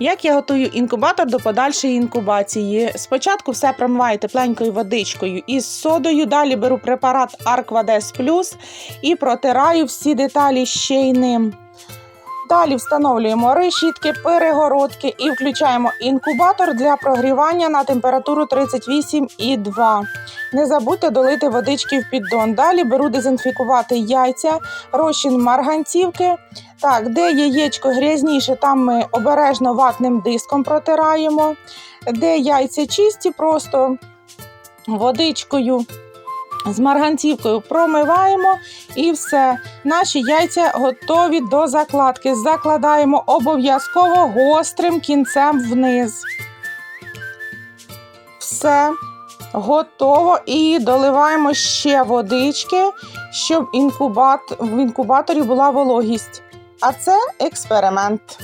Як я готую інкубатор до подальшої інкубації? Спочатку все промиваю тепленькою водичкою із содою, далі беру препарат Арквадес Плюс і протираю всі деталі ще й ним. Далі встановлюємо решітки, перегородки і включаємо інкубатор для прогрівання на температуру 38,2. Не забудьте долити водички в піддон. Далі беру дезінфікувати яйця, розчин марганцівки. Так, де яєчко грязніше, там ми обережно ватним диском протираємо. Де яйця чисті, просто водичкою з марганцівкою промиваємо і все. Наші яйця готові до закладки. Закладаємо обов'язково гострим кінцем вниз. Все. Готово і доливаємо ще водички, щоб інкубат... в інкубаторі була вологість. А це експеримент.